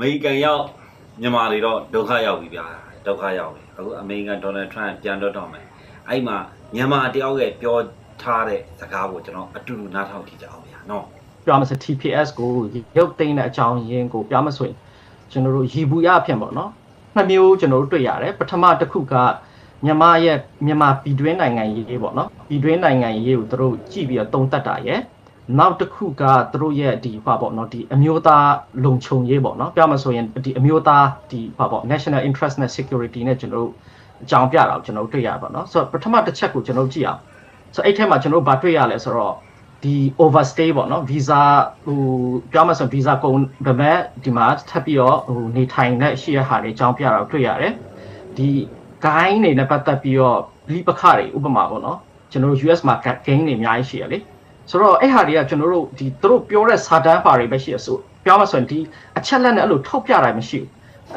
မေရိကန်ရောက်မြန်မာတွေတော့ဒုက္ခရောက်ပြီဗျာဒုက္ခရောက်ပြီအခုအမေရိကန်ဒေါ်နယ်ထရန့်ပြန်တော့တော့မယ်အဲ့မှာမြန်မာတယောက်ရဲ့ပြောထားတဲ့စကားကိုကျွန်တော်အတူတူနားထောင်ကြည့်ကြအောင်ဗျာနော်ပြောမစ TPS ကိုရုပ်သိမ်းတဲ့အကြောင်းရင်းကိုပြောမဆိုရင်ကျွန်တော်တို့ရီဘူးရအဖြစ်ပေါ့နော်နှစ်မျိုးကျွန်တော်တို့တွေ့ရတယ်ပထမတစ်ခုကမြန်မာရဲ့မြန်မာပြည်တွင်းနိုင်ငံရေးပေါ့နော်ပြည်တွင်းနိုင်ငံရေးကိုသူတို့ကြည့်ပြီးတော့တုံးတက်တာရယ် နောက်တစ်ခုကသူတို့ရဲ့ဒီဟာပေါ့နော်ဒီအမျိုးသားလုံခြုံရေးပေါ့နော်ပြောမဆိုရင်ဒီအမျိုးသားဒီဟာပေါ့ national interest နဲ့ security နဲ့ကျွန်တော်တို့အကြောင်းပြတာကိုကျွန်တော်တို့တွေ့ရပါတော့ဆိုတော့ပထမတစ်ချက်ကိုကျွန်တော်တို့ကြည့်အောင်ဆိုတော့အဲ့ထက်မှာကျွန်တော်တို့ဗာတွေ့ရလဲဆိုတော့ဒီ overstay ပေါ့နော် visa ဟိုပြောမှဆို visa ကုန်ဒါပေမဲ့ဒီမှာထပ်ပြီးတော့ဟိုနေထိုင်တဲ့ရှိရဟာတွေအကြောင်းပြတာကိုတွေ့ရတယ်ဒီ gain တွေနဲ့ပတ်သက်ပြီးတော့လီပခတွေဥပမာပေါ့နော်ကျွန်တော်တို့ US မှာ gain တွေအများကြီးရှိရလေ ဆိုတော့အဲ့ဟာတွေကကျွန်တော်တို့ဒီသူတို့ပြောတဲ့စာတန်းပါတွေပဲရှိရဆိုပြောမှဆိုရင်ဒီအချက်လက်နဲ့အဲ့လိုထောက်ပြတာမရှိဘူး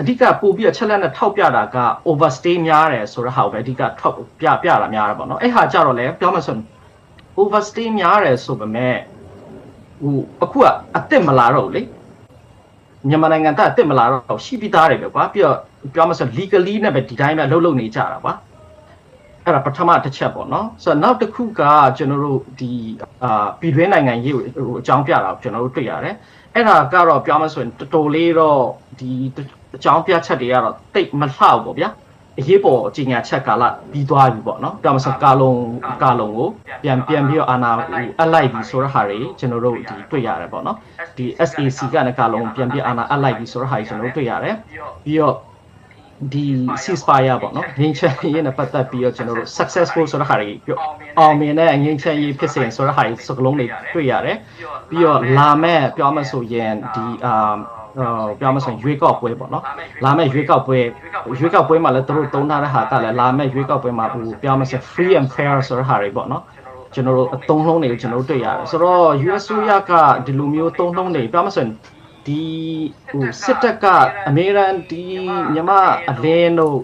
အဓိကပို့ပြီးအချက်လက်နဲ့ထောက်ပြတာက overstay များတယ်ဆိုတော့ဟာကိုပဲအဓိကထောက်ပြပြတာများတယ်ပေါ့နော်အဲ့ဟာကြတော့လေပြောမှဆိုရင် overstay များတယ်ဆိုပေမဲ့ဟိုအခုကအစ်စ်မလာတော့ဘူးလေမြန်မာနိုင်ငံကအစ်စ်မလာတော့ရှိပြီးသားတွေပဲကွာပြီးတော့ပြောမှဆို legally နဲ့ပဲဒီတိုင်းပဲလှုပ်လှုပ်နေကြတာကွာ အဲ့ဒါပထမတစ်ချက်ပေါ့နော်ဆိုတော့နောက်တစ်ခုကကျွန်တော်တို့ဒီအာပြည်တွင်းနိုင်ငံရေးကိုဟိုအကြောင်းပြတာကိုကျွန်တော်တို့တွေ့ရတယ်အဲ့ဒါကတော့ပြောမှဆိုရင်တော်တော်လေးတော့ဒီအကြောင်းပြချက်တွေကတော့တိတ်မလှဘူးပေါ့ဗျာအရေးပေါ်ကြီးညာချက်ကာလပြီးသွားပြီပေါ့နော်။ပြောမစကာလုံးကာလုံးကိုပြန်ပြန်ပြီးတော့အာနာဟိုအလိုက်ပြီဆိုတဲ့ဟာတွေကျွန်တော်တို့ဒီတွေ့ရတယ်ပေါ့နော်။ဒီ SAC ကလည်းကာလုံးပြန်ပြီးအာနာအလိုက်ပြီဆိုတဲ့ဟာတွေကျွန်တော်တို့တွေ့ရတယ်။ပြီးတော့ ဒီ ceasefire ပေါ့နော်။ငြိမ်းချမ်းရေးနဲ့ပတ်သက်ပြီးတော့ကျွန်တော်တို့ successful ဆိုတဲ့ဟာတွေပြောအောင်မြင်တဲ့ငြိမ်းချမ်းရေးဖြစ်စဉ်ဆိုတဲ့ဟာတွေစကလုံးတွေတွေ့ရတယ်။ပြီးတော့လာမဲ့ပြောမဆိုရင်ဒီအာဟိုပြောမဆိုရင်ရွေးကောက်ပွဲပေါ့နော်လာမဲ့ရွေးကောက်ပွဲရွေးကောက်ပွဲမှာလည်းသူတို့တုံးထားတဲ့ဟာကလည်းလာမဲ့ရွေးကောက်ပွဲမှာဟိုပြောမဆို free and fair ဆိုတဲ့ဟာတွေပေါ့နော်ကျွန်တော်တို့အသုံးလုံးတွေကိုကျွန်တော်တို့တွေ့ရတယ်ဆိုတော့ US ဆိုရကဒီလိုမျိုးသုံးလုံးတွေပြောမဆိုရင် ဒီဟိုစစ်တပ်ကအမေရိကန်ဒီမြန်မာအလင်းတို့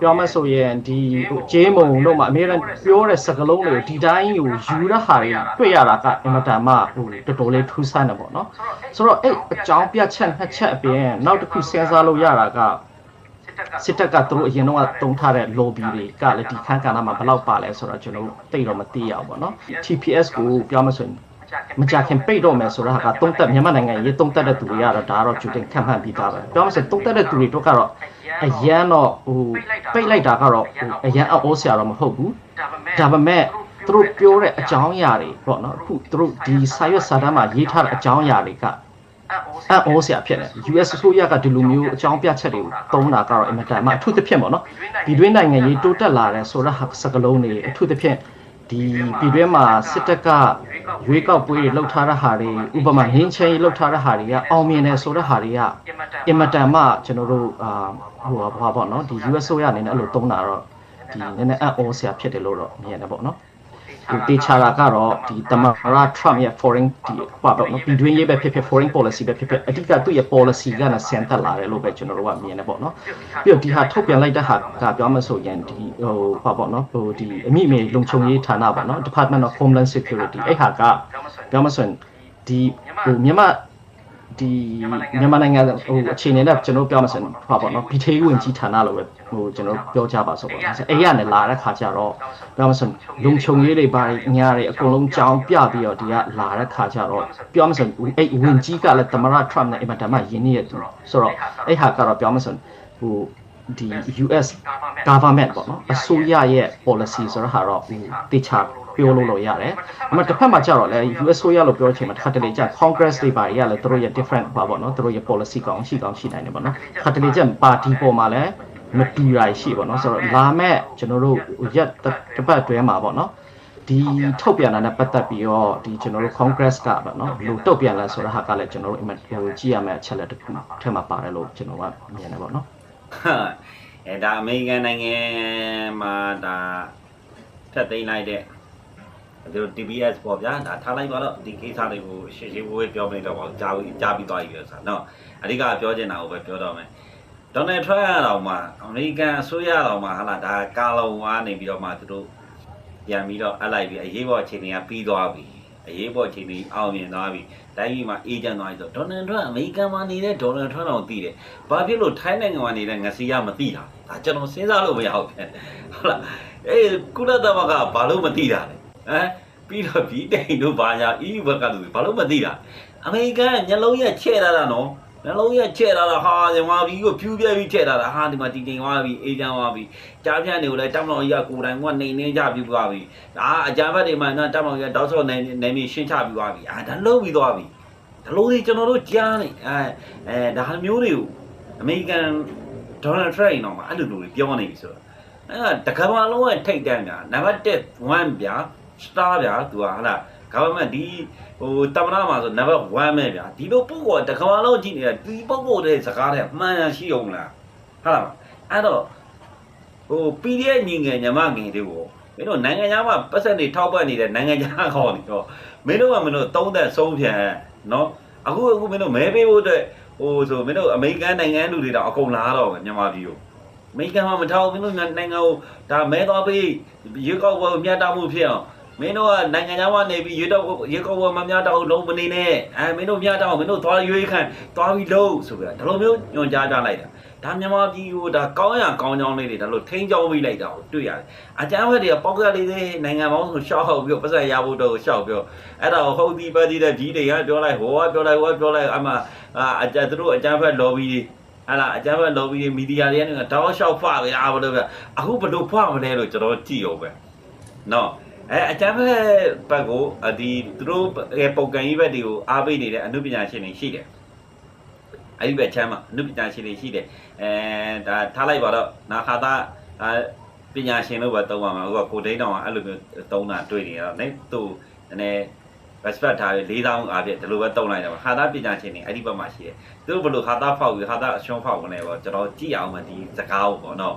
ပြောမဆိုရင်ဒီဟိုဂျေးမုံတို့မှာအမေရိကန်ပြောတဲ့စကားလုံးတွေကိုဒီတိုင်းကိုယူရဟာတွေတွေ့ရတာကအင်မတန်မှဟိုတော်တော်လေးထူးဆန်းတယ်ပေါ့နော်ဆိုတော့အဲ့အကြောင်းပြချက်နှစ်ချက်အပြင်နောက်တစ်ခုစဉ်းစားလို့ရတာကစစ်တပ်ကသူတို့အရင်တော့တုံးထားတဲ့ lobby တွေကလည်းဒီခန်းကဏ္ဍမှာဘယ်လောက်ပါလဲဆိုတော့ကျွန်တော်တို့သိတော့မသိရဘူးပေါ့နော် TPS ကိုပြောမဆိုရင် မကြခင်ပိတ်တော့မယ်ဆိုတော့ဟာကတုံးတက်မြန်မာနိုင်ငံရေးတုံးတက်တဲ့သူတွေကတော့ဒါကတော့ကျူတင်ခံမှန်းပြီးသားပဲပြောမဆိုတုံးတက်တဲ့သူတွေတို့ကတော့အရန်တော့ဟိုပိတ်လိုက်တာကတော့ဟိုအရန်အောစရာတော့မဟုတ်ဘူးဒါပေမဲ့သူတို့ပြောတဲ့အကြောင်းအရာတွေပေါ့နော်အခုသူတို့ဒီစာရွက်စာတမ်းမှာရေးထားတဲ့အကြောင်းအရာတွေကအံ့ဩစရာဖြစ်နေ US အစိုးရကဒီလိုမျိုးအကြောင်းပြချက်တွေကိုတုံးတာကတော့အင်မတန်မှအထူးသဖြင့်ပေါ့နော်ဒီတွင်းနိုင်ငံရေးတိုးတက်လာတဲ့ဆိုတော့စကလုံးတွေအထူးသဖြင့် ဒီပြည်တွင်းမှာစစ်တပ်ကရွေးကောက်ပွဲတွေလှုပ်ထားတဲ့ဟာတွေဥပမာရင်းချင်းလှုပ်ထားတဲ့ဟာတွေကအောင်မြင်တယ်ဆိုတဲ့ဟာတွေကအင်မတန်မှကျွန်တော်တို့အာဟိုဘာပေါ့နော်ဒီ US ဆိုရအနေနဲ့အဲ့လိုတုံးတာတော့ဒီနည်းနည်းအံ့ဩစရာဖြစ်တယ်လို့တော့မြင်တယ်ပေါ့နော်ဒီ တေချာတာကတော့ဒီတမရာ Trump ရဲ့ foreign ဒီဟိုပေါ့နော်ပြည်တွင်းရေးပဲဖြစ်ဖြစ် foreign policy ပဲဖြစ်ဖြစ်အဓိကသူ့ရဲ့ policy ကလည်းဆန်သက်လာတယ်လို့ပဲကျွန်တော်တို့ကမြင်တယ်ပေါ့နော်ပြီးတော့ဒီဟာထုတ်ပြန်လိုက်တဲ့ဟာကပြောမှဆိုရင်ဒီဟိုဟောပေါ့နော်ဟိုဒီအမိမေလုံခြုံရေးဌာနပေါ့နော် Department of Homeland Security အဲ့ဟာကပြောမှဆိုရင်ဒီဟိုမြန်မာ ဒီမြန်မာနိုင်ငံဟိုအခြေအနေနဲ့ကျွန်တော်ပြောမှဆိုရင်ဟောပေါ့နော်ပြည်ထေးဝင်ကြီးဌာနလို့ပဲဟိုကျွန်တော်ပြောကြပါဆိုပေါ့နော်အဲ့ရနဲ့လာတဲ့ခါကျတော့ပြောမှဆိုရင်လုံခြုံရေးတွေပါညာတွေအကုန်လုံးကြောင်းပြပြီးတော့ဒီကလာတဲ့ခါကျတော့ပြောမှဆိုရင်အဲ့ဝင်ကြီးကလည်းတမရ Trump နဲ့အင်မတန်မှယင်းနေရသူဆိုတော့အဲ့ဟာကတော့ပြောမှဆိုရင်ဟို ဒီ US government ပေါ့နော်အစိုးရရဲ့ policy ဆိုတော့ဟာတော့ဟိုတေချာပြောလို့လို့ရတယ်။အမှတစ်ဖက်မှာကျတော့လေ US ဆိုရလို့ပြောချင်မှာတစ်ခါတလေကျ Congress တွေပါရလဲသူတို့ရဲ့ different ပါပေါ့နော်သူတို့ရဲ့ policy ကောင်းရှိကောင်းရှိနိုင်တယ်ပေါ့နော်။တစ်ခါတလေကျပါတီပေါ်မှာလည်းမတူတာရှိပေါ့နော်ဆိုတော့လာမဲ့ကျွန်တော်တို့ရက်တစ်ပတ်တွဲမှာပေါ့နော်ဒီထုတ်ပြန်တာနဲ့ပတ်သက်ပြီးတော့ဒီကျွန်တော်တို့ Congress ကပေါ့နော်ဘယ်လိုတုတ်ပြန်လဲဆိုတော့ဟာကလည်းကျွန်တော်တို့ဟိုကြည့်ရမယ့်အချက်လက်တစ်ခုထဲမှာပါတယ်လို့ကျွန်တော်ကမြင်တယ်ပေါ့နော် အဲဒါအမေရိကန်နိုင်ငံမှာဒါထက်သိမ်းလိုက်တဲ့ဒီလို TBS ပေါ့ဗျာဒါထားလိုက်ပါတော့ဒီကိစ္စတွေကိုရှင်းရှင်းဝေးပြောမနေတော့ပါဘူးကြားပြီးကြားပြီးသွားပြီဆိုတော့နော်အဓိကပြောချင်တာကိုပဲပြောတော့မယ်ဒေါ်နယ်ထရန့်တော်မှာအမေရိကန်အစိုးရတော်မှာဟာလာဒါကာလုံဝါနေပြီးတော့မှသူတို့ပြန်ပြီးတော့အပ်လိုက်ပြီးအရေးပေါ်အခြေအနေကပြီးသွားပြီ အရေးပေါ်ချိန်ကြီးအောင်မြင်သွားပြီတိုင်းပြည်မှာအေဂျင့်သွားပြီဆိုဒေါ်နယ်ထရန့်အမေရိကန်မှာနေတဲ့ဒေါ်နယ်ထရန့်တော်သိတယ်ဘာဖြစ်လို့ထိုင်းနိုင်ငံမှာနေတဲ့ငစီကမသိတာဒါကျွန်တော်စဉ်းစားလို့မရဘူးဖြစ်ဟုတ်လားအေးကုလသမဂ္ဂဘာလို့မသိတာလဲဟမ်ပြီးတော့ဗီတိန်တို့ဘာညာ EU ဘက်ကလူတွေဘာလို့မသိတာအမေရိကန်ကညလုံးရက်ချဲ့လာတာနော် နှလုံးရက်ချဲ့လာတာဟာညီမဘီကိုဖြူးပြဲပြီးချဲ့လာတာဟာဒီမှာတည်တင်သွားပြီအေဂျင့်သွားပြီကြားပြန့်တွေကိုလည်းတောင်းတော်ကြီးကကိုယ်တိုင်ကနေနေကြပြီးသွားပြီဒါအကြမ်းဖက်တွေမှနော်တောင်းတော်ကြီးကတောက်ဆော့နေနေပြီးရှင်းချပြီးသွားပြီအာဒါလုံးပြီးသွားပြီဒါလို့ဒီကျွန်တော်တို့ကြားနေအဲအဲဒါမျိုးတွေကိုအမေရိကန်ဒေါ်နယ်ထရန့်တော့မှအဲ့လိုလိုတွေပြောနေပြီဆိုတော့အဲတကဘာလုံးရဲ့ထိတ်တန်းညာနံပါတ်1 1ဗျာ star ဗျာသူကဟာလား government ဒီဟိုတမနာမှာဆို number 1ပဲဗျာဒီလိုပုံကောတကဘာလုံးကြည့်နေတာဒီပုံကောတဲ့စကားတဲ့မှန်ရရှိအောင်လားဟာလားအဲ့တော့ဟို PDF ညီငယ်ညီမငယ်တွေကိုမင်းတို့နိုင်ငံခြားမှာပတ်စံတွေထောက်ပံ့နေတဲ့နိုင်ငံခြားခေါ်နေတော့မင်းတို့ကမင်းတို့သုံးသက်ဆုံးဖြတ်နော်အခုအခုမင်းတို့မဲပေးဖို့အတွက်ဟိုဆိုမင်းတို့အမေရိကန်နိုင်ငံလူတွေတော့အကုန်လာတော့မယ်မြန်မာပြည်ကိုအမေရိကန်မှာမထောက်ဘူးမင်းတို့နိုင်ငံကိုဒါမဲသွားပြီးရွေးကောက်ပွဲကိုမြတ်တမှုဖြစ်အောင် မင်းတို့ကနိုင်ငံခြားမှာနေပြီးရွေးတော့ရွေးကောက်ပွဲမမြတ်တော့လုံးမနေနဲ့အဲမင်းတို့မြတ်တော့မင်းတို့သွားရွေးခံသွားပြီးလုံးဆိုပြီးတော့ဒီလိုမျိုးညွန်ကြားကြလိုက်တာဒါမြန်မာပြည်ကိုဒါကောင်းရကောင်းကြောင်းလေးတွေဒါလို့ထိန်းချောင်းပြီးလိုက်တာကိုတွေ့ရတယ်အကြမ်းဖက်တွေကပေါက်ကလေးသေးနိုင်ငံပေါင်းဆိုရှောက်ဟောက်ပြီးတော့ပတ်စံရဖို့တော့ရှောက်ပြီးတော့အဲ့ဒါကိုဟုတ်ဒီပတ်ဒီတဲ့ကြီးတွေကပြောလိုက်ဟောပြောလိုက်ဟောပြောလိုက်အမှအကြသူတို့အကြမ်းဖက် lobby တွေဟာလာအကြမ်းဖက် lobby တွေမီဒီယာတွေကနေတောင်းလျှောက်ဖပဲအားဘလို့ပဲအခုဘလို့ဖမလဲလို့ကျွန်တော်ကြည့်အောင်ပဲနော် အဲအကြမ်းဖက်ဘက်ကိုအဒီသူတို့ရဲ့ပုံကန်ကြီးဘက်တွေကိုအားပေးနေတဲ့အမှုပညာရှင်တွေရှိတယ်အဲ့ဒီဘက်ချမ်းမှာအမှုပညာရှင်တွေရှိတယ်အဲဒါထားလိုက်ပါတော့နာခါသားအဲပညာရှင်လို့ပဲသုံးပါမှာအခုကကိုဒိန်းတောင်ကအဲ့လိုမျိုးသုံးတာတွေ့နေရတော့နေသူနည်းနည်း respect ထားပြီး၄000အားဖြင့်ဒီလိုပဲတုံးလိုက်တယ်ပါခါသားပညာရှင်တွေအဲ့ဒီဘက်မှာရှိတယ်သူတို့ဘယ်လိုခါသားဖောက်ပြီးခါသားအရှုံးဖောက်မလဲပေါ့ကျွန်တော်ကြည့်အောင်မဒီစကားကိုပေါ့နော်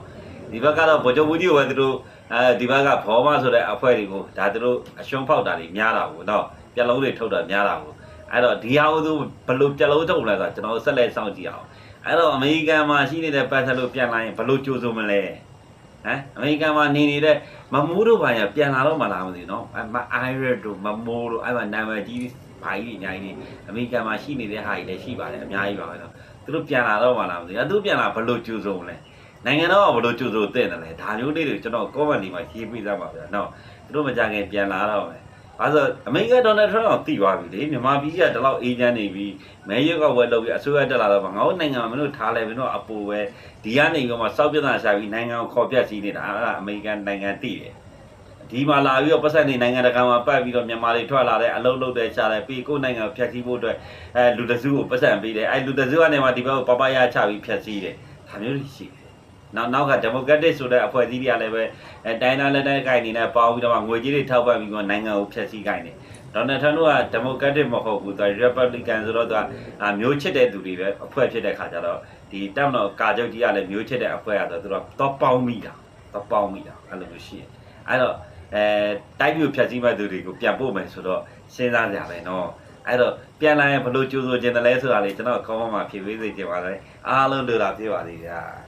ဒီဘက်ကတော့ဗိုလ်ချုပ်ဘူးကြီးကိုပဲသူတို့ အဲဒီဘက်ကဘောမဆိုတဲ့အဖွဲ့တွေကိုဒါသူတို့အရှုံးဖောက်တာတွေများတာကိုနော်ပြက်လုံးတွေထုတ်တာများတာကိုအဲ့တော့ဒီဟာကိုသူဘယ်လိုပြက်လုံးထုတ်လဲဆိုတော့ကျွန်တော်ဆက်လက်စောင့်ကြည့်အောင်အဲ့တော့အမေရိကန်မှာရှိနေတဲ့ပတ်သက်လို့ပြန်လာရင်ဘယ်လိုကြိုးစုံမလဲဟမ်အမေရိကန်မှာနေနေတဲ့မမိုးတို့ဘာညာပြန်လာတော့မလားမသိဘူးနော်အမအိုင်ရတို့မမိုးတို့အဲ့မှာနာမည်ကြီးဘာကြီးအများကြီးနေအမေရိကန်မှာရှိနေတဲ့ဟာကြီးလည်းရှိပါတယ်အများကြီးပါပဲနော်သူတို့ပြန်လာတော့မလားမသိဘူးသူပြန်လာဘယ်လိုကြိုးစုံလဲ နိုင်ငံတော်ကဘယ်လိုကြိုးစုံတဲ့တယ်လဲဒါမျိုးလေးတွေကျွန်တော် comment တွေမှာရေးပြသပါဗျာနော်သူတို့မကြခင်ပြန်လာတော့မယ်ဘာလို့အမေရိကန်ဒေါ်နယ်ထရန့်ကသိသွားပြီလေမြန်မာပြည်ကဒီလောက်အေဂျင့်နေပြီမဲရွက်ကဝယ်လုပ်ပြီးအစိုးရတက်လာတော့ငါတို့နိုင်ငံမှာမင်းတို့ထားလဲမင်းတို့အပူပဲဒီကနေပြီးတော့စောက်ပြဿနာရှာပြီးနိုင်ငံကိုခေါ်ပြစီနေတာအဲ့ဒါအမေရိကန်နိုင်ငံသိတယ်ဒီမှာလာပြီးတော့ပတ်စံနေနိုင်ငံတကာမှာပတ်ပြီးတော့မြန်မာတွေထွက်လာတဲ့အလုပ်လုပ်တဲ့ရှားတယ်ပြီးကိုယ်နိုင်ငံကိုဖျက်ဆီးဖို့အတွက်အဲလူတစုကိုပတ်စံပေးတယ်အဲလူတစုကနေမှဒီဘက်ကိုပပရချပြီးဖျက်ဆီးတယ်ဒါမျိုးတွေရှိတယ် နောက်နောက်ကဒီမိုကရက်တစ်ဆိုတဲ့အဖွဲ့အစည်းတွေကလည်းပဲအဲတိုင်းသားလက်နက်ကိုင်နေနဲ့ပေါင်းပြီးတော့မှငွေကြေးတွေထောက်ပံ့ပြီးတော့နိုင်ငံကိုဖျက်ဆီးကိုင်တယ်ဒေါ်နယ်ထရန့်တို့ကဒီမိုကရက်တစ်မဟုတ်ဘူးသူကရီပတ်ဘလီကန်ဆိုတော့သူကအာမျိုးချစ်တဲ့သူတွေပဲအဖွဲ့ဖြစ်တဲ့ခါကျတော့ဒီတောက်တော့ကာချုပ်ကြီးကလည်းမျိုးချစ်တဲ့အဖွဲ့ရဆိုတော့သူကတော့ပေါင်းမိတာတော့ပေါင်းမိတာအဲ့လိုမျိုးရှိတယ်အဲ့တော့အဲတိုက်ပြဖြတ်စည်းမဲ့သူတွေကိုပြန်ပို့မယ်ဆိုတော့စဉ်းစားကြပဲနော်အဲ့တော့ပြန်လာရင်ဘယ်လိုကြိုးဆိုခြင်းတလဲဆိုတာလေကျွန်တော်ကောင်းမှဖြေပေးစေချင်ပါတယ်အားလုံးလိုတာပြပါသေးဗျာ